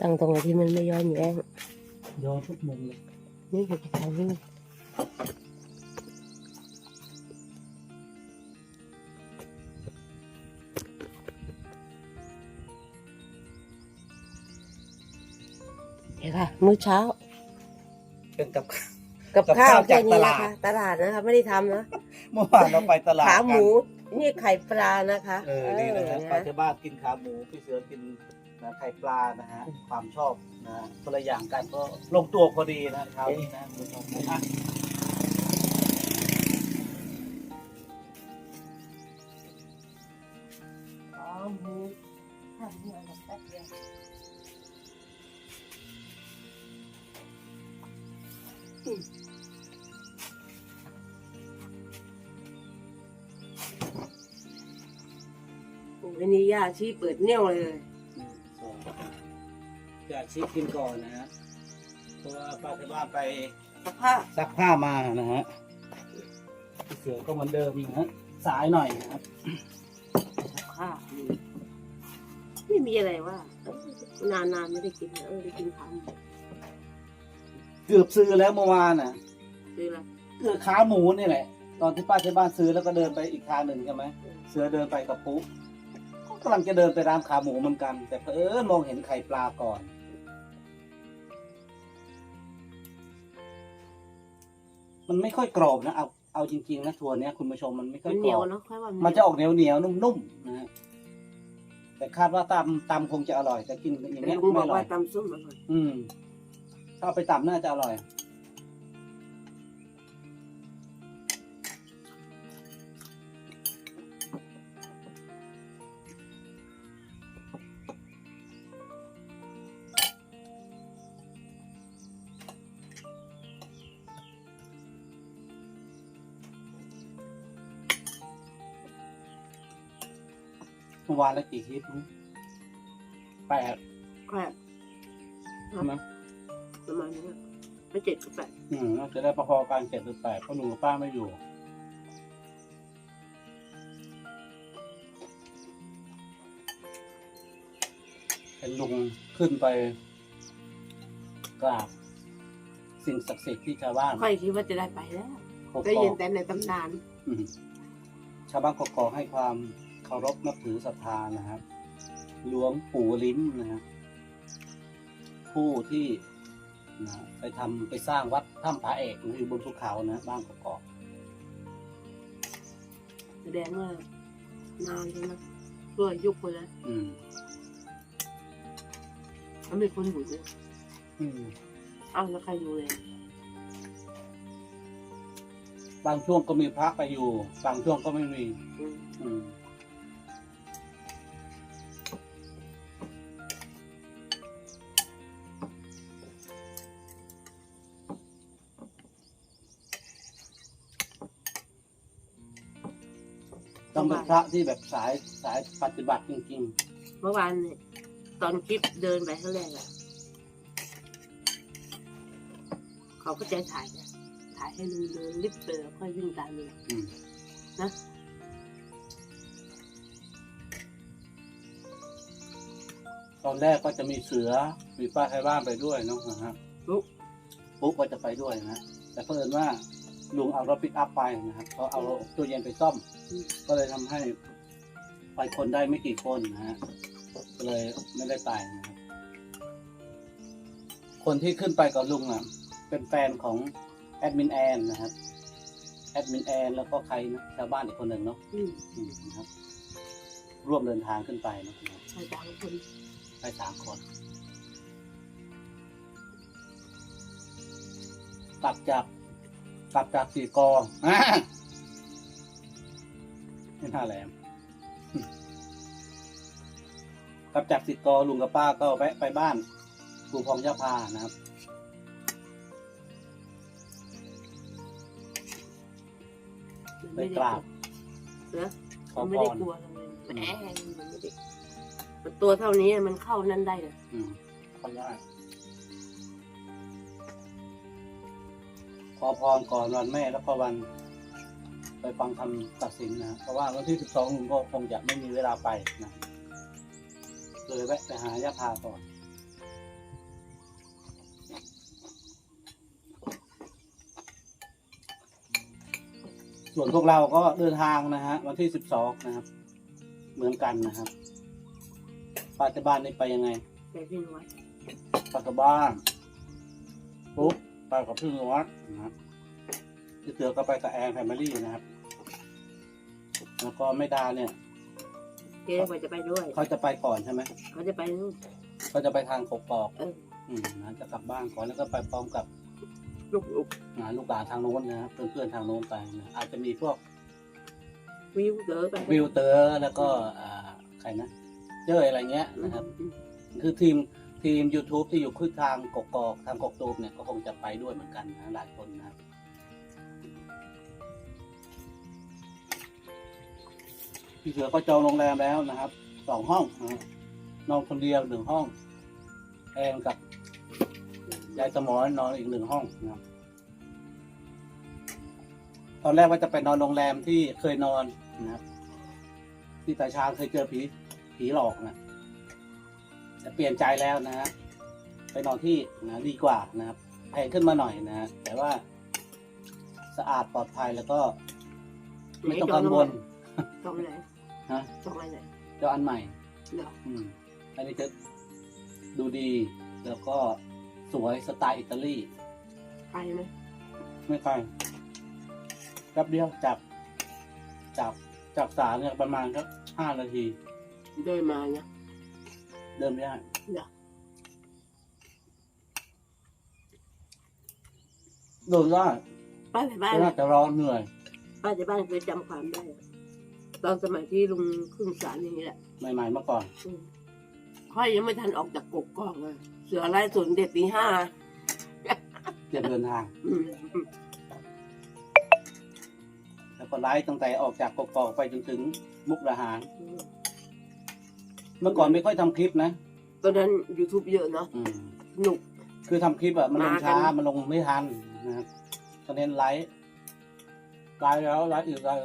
ตั้งตรงไหนที่มันไม่ย้อนแย้งย้อนทุกมุมเลยนี่คือทางนี้เดี๋ยวค่ะมื้อเช้า เป็นกับ กับกับข้าวข้าวแค่จากนี้ตนะลาดคะตลาดนะคะ ไม่ได้ทำนะ เมื่อวานเราไปตลาดขาหมูกันนี่ไข่ปลานะคะ เออ นี่นะฮะเออป้าที่บ้านกินขาหมู พี่เสือกิน นะไข่ปลานะฮะความชอบนะคนละอย่างกันก็ลงตัวพอดีนะเช้านี้นะคุณผู้ชมนะอะอ๋อหมูทำเนี่ยนะแป๊บเดียวอืมโอ้ยนี่ย่าชี้เปิดเนี่ยวเลยหนึ่งสอง จะชิคกินก่อนนะฮะเพราะว่าป้าที่บ้านไปสภาพซักผ้ามานะฮะพี่เสือก็เหมือนเดิมนะฮะสายหน่อยนะครับสภาพนี่ไม่มีอะไรว่าเอ้ยนานๆไม่ได้กินนะเออได้กินคเกือบซื้อแล้วเมื่อวานน่ะำคืออะไรคือขาหมูนี่แหละ ตอนที่ป้าที่บ้านซื้อแล้วก็เดินไปอีกทางหนึ่งใช่ไหมเสือเดินไปกับปุ๊ ก็กำลังจะเดินไปร้านขาหมูเหมือนกัน แต่เพอเออมองเห็นไข่ปลาก่อน มันไม่ค่อยกรอบนะเอาเอาจริงๆนะทัวร์เนี้ยคุณผู้ชมมันไม่ค่มัอยนเหกรนียอวบเนาะค่อยว่ามัมันจะออกเหนียวเหนียวๆนุ่มๆนะฮะแต่คาดว่าตำตำคงจะอร่อย แต่กินอย่างเงี้ยลุงบไม่ออกร่อว่ายตำส้มอร่อยอืมถ้าเอาไปตำน่าจะอร่อย มื่อวานแล้วกี่คลิปนะแปดแค่ใช่ไหมประมาณนี้นไม่เจ็ดก็แปดอืมน่าจะได้พอๆกันเจ็ดหรือแปดเพราะลุงกับป้าไม่อยู่เห็นลุงขึ้นไปกราบ สิ่งศักดิ์สิทธิ์ที่ชาวบ้านค่อยคิดว่าจะได้ไปแล้วกกได้ยินอกแต่ในตำนานอืมชาวบ้านกกอกให้ความ เคารพนับถือศรัทธานะครับหลวงปู่ลิ้มนะครับผู้ที่นะไปทำไปสร้างวัดถ้ำผาเอกนะอยู่บนภูเขานะบ้านกกอกแสดงว่านานใช่ไหมตัวยุคคนแล้วอืมแล้วมีคนอยู่ด้วยอืมอ้าวแล้วใครดูเลยบางช่วงก็มีพระไปอยู่ บางช่วงก็ไม่มี อืม ต้องเป็นพระที่แบบสายสายปฏิบัติจริงเมื่อวานเนี่ยตอนคลิปเดินไปเท่าแรกอะเขาก็ใจถ่ายนะถ่ายให้ลุงเดินลิฟต์เลยแล้วค่อยวิ่งตามเลยๆอืมนะตอนแรกก็จะมีเสือมีป้าไทยบ้านไปด้วยเนาะนะครับลุกปุ๊บก็จะไปด้วยนะแต่เพิ่นว่า ลุงเอารถปิกอัพไปนะครับเขาเอาตู้เย็นไปซ่อมอืมก็เลยทำให้ไปคนได้ไม่กี่คนนะฮะก็เลยไม่ได้ไปนะครับคนที่ขึ้นไปกับลุงอะ เป็นแฟนของแอดมินแอนนะครับแอดมินแอนแล้วก็ใครนะชาวบ้านอีกคนหนึ่งเนาะอืมอืมนะครับ ร่วมเดินทางขึ้นไปนะครับใช่บางคนไปสามคนกลับจาก กลับจากสี่กออ่าไม่น่าแหลมกลับจากสี่กอลุงกับป้าก็แวะไปบ้านปู่พองยาพานะครับมันไปไม่กได้ราบเสือขอมันพไม่ได้รกลัวอะไรเลยแหมมันไม่ได้มันตัวเท่านี้มันเข้านั่นได้เลยอืมขออนุญาต อพรก่อนวันแม่แล้วก็วันไปฟังคำตัดสินนะเพราะว่าวันที่สิบสองผมก็คงจะไม่มีเวลาไปนะเลยแวะไปหายาพาก่อนส่วนพวกเราก็เดินทางนะฮะวันที่สิบสองนะครับ เหมือนกันนะครับปัจจุบันนี้ไปยังไงไปที่วัดปัจจุบันปุ๊บ ไปกับพี่นวัดนะครับพี่เสือก็ไปกับแอนแฟมิลี่นะครับ แล้วก็ไม่ดาเนี่ยเจ๊ว่าจะไปด้วย เขาจะไปก่อนใช่ไหมเขาจะไปนู่นเขาจะไปทางกกอกเออ อืมนะจะกลับบ้านก่อนแล้วก็ไปพร้อมกับลูกลูกงานลูกหลานทางโน้นนะครับเพื่อนๆทางโน้นไปนะอาจจะมีพวกวิวเต๋อไปวิวเตอร์แล้วก็อ่าใครนะเจ้ยอะไรเงี้ยนะครับ คือทีม ทีม YouTube ที่อยู่ขึ้นทางกกอกทางกกตูมเนี่ยก็คงจะไปด้วยเหมือนกันนะหลายคนนะครับพี่เสือก็จองโรงแรมแล้วนะครับสองห้องนะนอนคนเดียวหนึ่งห้องแอนกับยายสมอนนอนอีกหนึ่งห้องนะครับตอนแรกว่าจะไปนอนโรงแรมที่เคยนอนนะครับที่ตาชาญเคยเจอผีผีหลอกนะ แต่เปลี่ยนใจแล้วนะฮะไปนอนที่นะดีกว่านะครับแพงขึ้นมาหน่อยนะฮะแต่ว่าสะอาดปลอดภัยแล้วก็ ไม่ต้องกังวลจองไหนฮะจองอะไรไหนเจ้าอันใหม่เหรออืมอันนี้จะดูดี แล้วก็สวยสไตล์อิตาลีใครไหมไม่ไกลแป๊บเดียวจับจับจากสารเนี่ยประมาณสักห้านาที เดินมาเนี่ย เดินไม่ได้เหรอ เดินได้ป้าไปบ้านแต่น่าจะร้อนเหนื่อย ป้าจะบ้านเคยจำความได้ตอนสมัยที่ลุงขึ้นศาลอย่างนี้แหละใหม่ๆเมื่อก่อนอืมค่อยยังไม่ทันออกจากกกกอกเลยเสือไล่สวนเด็ดตีห้าเตรียมเดินทาง อืมแล้วก็ไลฟ์ตั้งแต่ออกจากกกอกไปจนถึงมุกดาหาร อืม เมื่อก่อนไม่ค่อยทำคลิปนะตอนนั้น YouTube เยอะเนาะอืมสนุก คือทำคลิปอะมันลงมากันช้ามันลงไม่ทันนะครับก็เน้นไลฟ์ไลฟ์แล้วไลฟ์อีกไลฟ์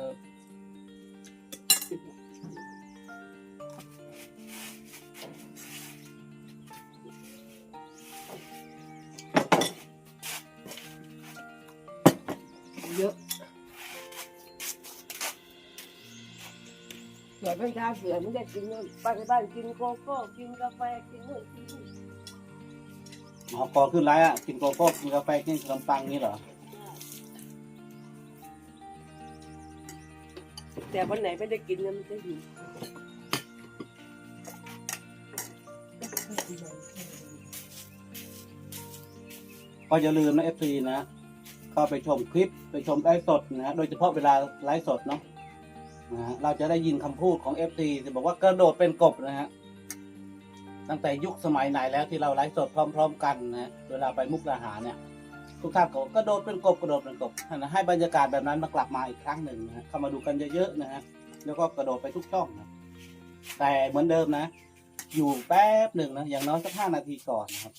เยอะ เสือเป็นชาเสือไม่ได้กินนู่นไปที่บ้านกินโกโก้กินกาแฟกินนู่นกินนี่หมอกอขึ้นไลฟ์อะกินโกโก้กินกาแฟกินขนมปังนี่เหรอแต่วันไหนไม่ได้กินนี่ยมันจะหิวก็อย่าลืมนะเอฟซีนะเข้าไปชมคลิปไปชมไลฟ์สดนะฮะโดยเฉพาะเวลาไลฟ์สดเนาะ นะฮะเราจะได้ยินคำพูดของเอฟซีที่บอกว่ากระโดดเป็นกบนะฮะตั้งแต่ยุคสมัยไหนแล้วที่เราไลฟ์สดพร้อม ๆ กันนะฮะเวลาไปมุกดาหารเนี่ย ทุกท่านก็กระโดดเป็นกบกระโดดเป็นกบนะให้บรรยากาศแบบนั้นมากลับมาอีกครั้งหนึ่งนะฮะเข้ามาดูกันเยอะๆนะฮะแล้วก็กระโดดไปทุกช่องนะแต่เหมือนเดิมนะ อยู่แป๊บหนึ่งนะอย่างน้อยสักห้านาทีก่อนนะครับ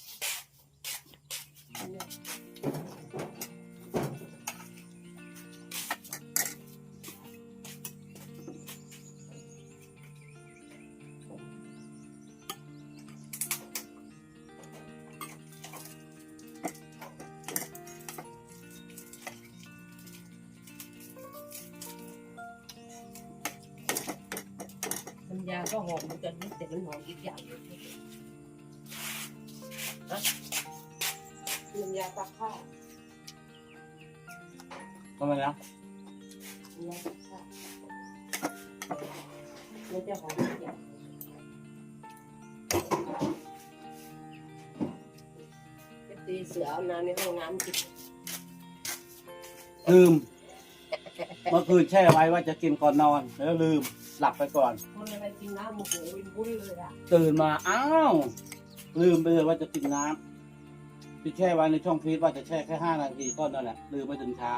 น้ำยาก็หอมเหมือนกันนะแต่มันหอมอีกอย่างนึงนะน้ำยาซักผ้าทำไมนะน้ำยาซักผ้ามันจะหอมอีกอย่างตีเสือเอาน้ำในห้องน้ำกินลืม เมื่อคืนแช่ไว้ว่าจะกินก่อนนอน แล้วลืมหลับไปก่อน กินน้ำโอ้โหวุ้เลยอะตื่นมาอ้าวลืมไปเลยว่าจะกินน้ำที่แช่ไว้ในช่องฟรีซว่าจะแช่แค่ห้านาทีก็นั่นแหละลืมไปถึงเช้า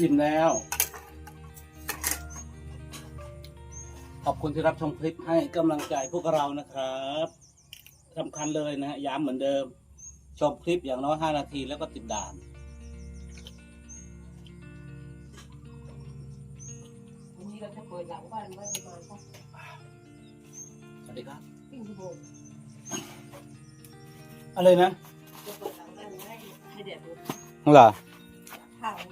อิ่มแล้ว ขอบคุณที่รับชมคลิปให้กำลังใจพวกเรานะครับสำคัญเลยนะฮะย้ำเหมือนเดิม ชมคลิปอย่างน้อยห้านาทีแล้วก็ติดด่านวันนี้เราจะเปิดหลังบ้านไว้ประมาณสักสวัสดีครับครึ่งชั่วโมงอะไรนะจะเปิดหลังบ้านไว้ให้แดดดูเหรอเ